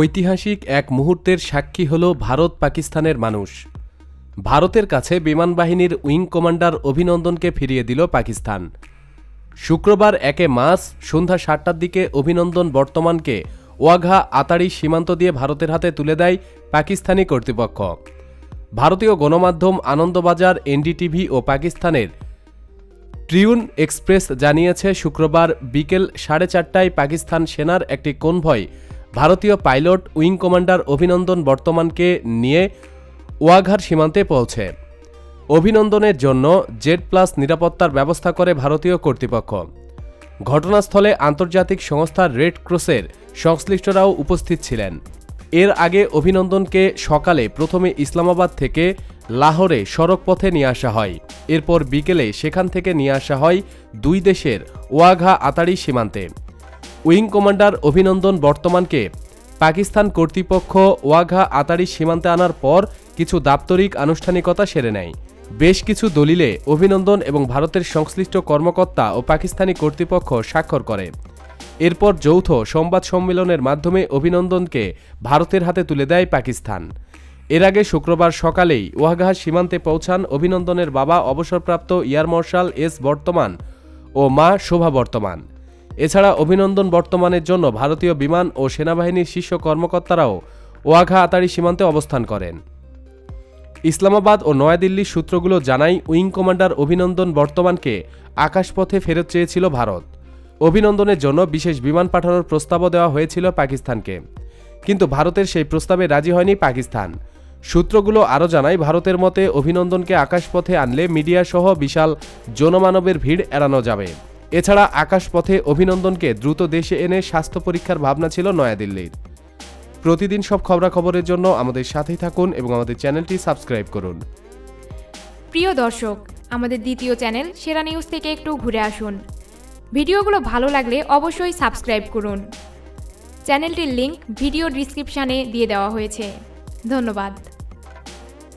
ঐতিহাসিক এক মুহূর্তের সাক্ষী হল ভারত পাকিস্তানের মানুষ। ভারতের কাছে বিমান বাহিনীর উইং কমান্ডার অভিনন্দনকে ফিরিয়ে দিল পাকিস্তান। শুক্রবার একে মাস সন্ধ্যা সাতটার দিকে অভিনন্দন বর্তমানকে ওয়াঘা আতাড়ি সীমান্ত দিয়ে ভারতের হাতে তুলে দেয় পাকিস্তানি কর্তৃপক্ষ। ভারতীয় গণমাধ্যম আনন্দবাজার, এনডিটিভি ও পাকিস্তানের ট্রিউন এক্সপ্রেস জানিয়েছে, শুক্রবার বিকেল সাড়ে চারটায় পাকিস্তান সেনার একটি কনভয় ভারতীয় পাইলট উইং কমান্ডার অভিনন্দন বর্তমানকে নিয়ে ওয়াঘার সীমান্তে পৌঁছে। অভিনন্দনের জন্য জেড প্লাস নিরাপত্তার ব্যবস্থা করে ভারতীয় কর্তৃপক্ষ। ঘটনাস্থলে আন্তর্জাতিক সংস্থা রেড ক্রসের সংশ্লিষ্টরাও উপস্থিত ছিলেন। এর আগে অভিনন্দনকে সকালে প্রথমে ইসলামাবাদ থেকে লাহোরে সড়ক পথে নিয়ে আসা হয়। এরপর বিকেলে সেখান থেকে নিয়ে আসা হয় দুই দেশের ওয়াঘা আতাড়ি সীমান্তে। উইং কমান্ডার অভিনন্দন বর্তমানকে পাকিস্তান কর্তৃপক্ষ ওয়াঘা আতাড়ি সীমান্তে আনার পর কিছু দাপ্তরিক আনুষ্ঠানিকতা সেরে নেয়। বেশ কিছু দলিলে অভিনন্দন এবং ভারতের সংশ্লিষ্ট কর্মকর্তা ও পাকিস্তানি কর্তৃপক্ষ স্বাক্ষর করে। এরপর যৌথ সংবাদ সম্মেলনের মাধ্যমে অভিনন্দনকে ভারতের হাতে তুলে দেয় পাকিস্তান। এর আগে শুক্রবার সকালেই ওয়াঘা সীমান্তে পৌঁছান অভিনন্দনের বাবা অবসরপ্রাপ্ত এয়ার মার্শাল এস বর্তমান ও মা শোভা বর্তমান। এছাড়া অভিনন্দন বর্তমানের জন্য ভারতীয় বিমান ও সেনাবাহিনীর শীর্ষ কর্মকর্তারাও ওয়াঘা আতাড়ি সীমান্তে অবস্থান করেন। ইসলামাবাদ ও নয়াদিল্লির সূত্রগুলো জানায়, উইং কমান্ডার অভিনন্দন বর্তমানকে আকাশপথে ফেরত চেয়েছিল ভারত। অভিনন্দনের জন্য বিশেষ বিমান পাঠানোর প্রস্তাবও দেওয়া হয়েছিল পাকিস্তানকে। কিন্তু ভারতের সেই প্রস্তাবে রাজি হয়নি পাকিস্তান। সূত্রগুলো আরও জানায়, ভারতের মতে অভিনন্দনকে আকাশপথে আনলে মিডিয়াসহ বিশাল জনমানবের ভিড় এড়ানো যাবে। এছাড়া আকাশপথে অভিনন্দনকে দ্রুত দেশে এনে স্বাস্থ্য পরীক্ষার ভাবনা ছিল নয়াদিল্লির। প্রতিদিন সব খবরাখবরের জন্য আমাদের সাথেই থাকুন এবং আমাদের চ্যানেলটি সাবস্ক্রাইব করুন। প্রিয় দর্শক, আমাদের দ্বিতীয় চ্যানেল সেরা নিউজ থেকে একটু ঘুরে আসুন। ভিডিওগুলো ভালো লাগলে অবশ্যই সাবস্ক্রাইব করুন। চ্যানেলটির লিংক ভিডিও ডিসক্রিপশানে দিয়ে দেওয়া হয়েছে। ধন্যবাদ।